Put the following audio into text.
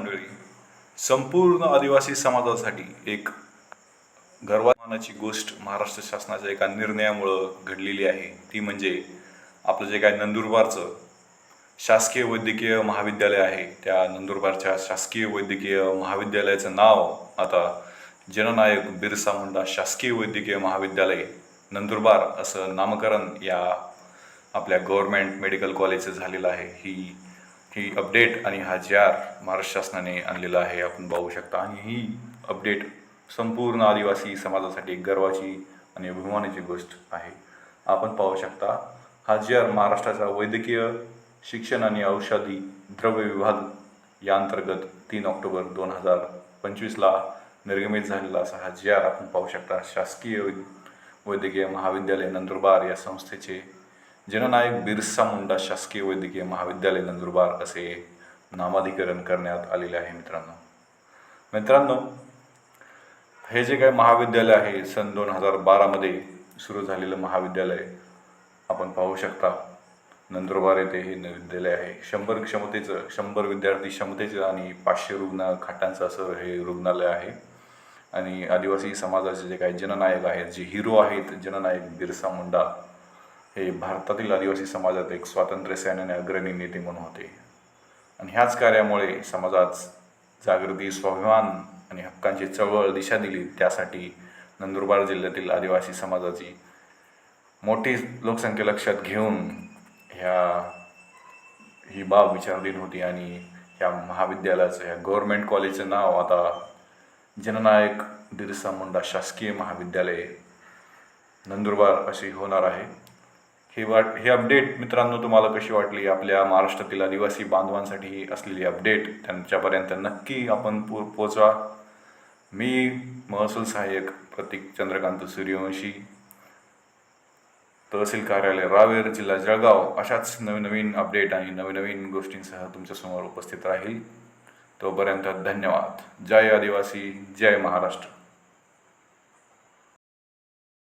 मंडळी संपूर्ण आदिवासी समाजासाठी एक गर्वामानाची गोष्ट महाराष्ट्र शासनाच्या एका निर्णयामुळं घडलेली आहे. ती म्हणजे आपलं जे काय नंदुरबारचं शासकीय वैद्यकीय महाविद्यालय आहे त्या नंदुरबारच्या शासकीय वैद्यकीय महाविद्यालयाचं नाव आता जननायक बिरसा मुंडा शासकीय वैद्यकीय महाविद्यालय नंदुरबार असं नामकरण या आपल्या गव्हर्नमेंट मेडिकल कॉलेजचं झालेलं आहे. ही ही अपडेट आणि हा जी आर महाराष्ट्र शासनाने आणलेला आहे आपण पाहू शकता. आणि ही अपडेट संपूर्ण आदिवासी समाजासाठी एक गर्वाची आणि अभिमानाची गोष्ट आहे. आपण पाहू शकता हा जी आर महाराष्ट्राचा वैद्यकीय शिक्षण आणि औषधी द्रव्य विभाग या अंतर्गत तीन ऑक्टोबर दोन हजार पंचवीसला निर्गमित झालेला असा हा जी आर आपण पाहू शकता. शासकीय वैद्यकीय महाविद्यालय नंदुरबार या संस्थेचे जननायक बिरसा मुंडा शासकीय वैद्यकीय महाविद्यालय नंदुरबार असे नामाधिकरण करण्यात आलेले आहे मित्रांनो. मित्रांनो हे जे काही महाविद्यालय आहे सन दोन हजार बारामध्ये सुरू झालेलं महाविद्यालय आपण पाहू शकता. नंदुरबार येथे हे विद्यालय आहे. शंभर क्षमतेचं शंभर विद्यार्थी क्षमतेचं आणि पाचशे रुग्ण खाटांचं असं हे रुग्णालय आहे. आणि आदिवासी समाजाचे जे काही जननायक आहेत जे हिरो आहेत जननायक बिरसा मुंडा हे भारतातील आदिवासी समाजात एक स्वातंत्र्य सेनाने अग्रणी नेते म्हणून होते. आणि ह्याच कार्यामुळे समाजात जागृती स्वाभिमान आणि हक्कांची चळवळ दिशा दिली. त्यासाठी नंदुरबार जिल्ह्यातील आदिवासी समाजाची मोठी लोकसंख्या लक्षात घेऊन ह्या ही बाब विचारधीन होती आणि ह्या महाविद्यालयाचं ह्या गव्हर्मेंट कॉलेजचं नाव आता जननायक बिरसा मुंडा शासकीय महाविद्यालय नंदुरबार अशी होणार आहे. हे वाट ही अपडेट मित्रांनो तुम्हाला कशी वाटली? आपल्या महाराष्ट्रातील आदिवासी बांधवांसाठी असलेली अपडेट त्यांच्यापर्यंत नक्की आपण पो पोचवा मी महसूल सहाय्यक प्रतीक चंद्रकांत सूर्यवंशी तहसील कार्यालय रावेर जिल्हा जळगाव अशाच नवीन नवीन अपडेट आणि नवीन नवीन गोष्टींसह तुमच्यासमोर उपस्थित राहील. तोपर्यंत धन्यवाद. जय आदिवासी जय महाराष्ट्र.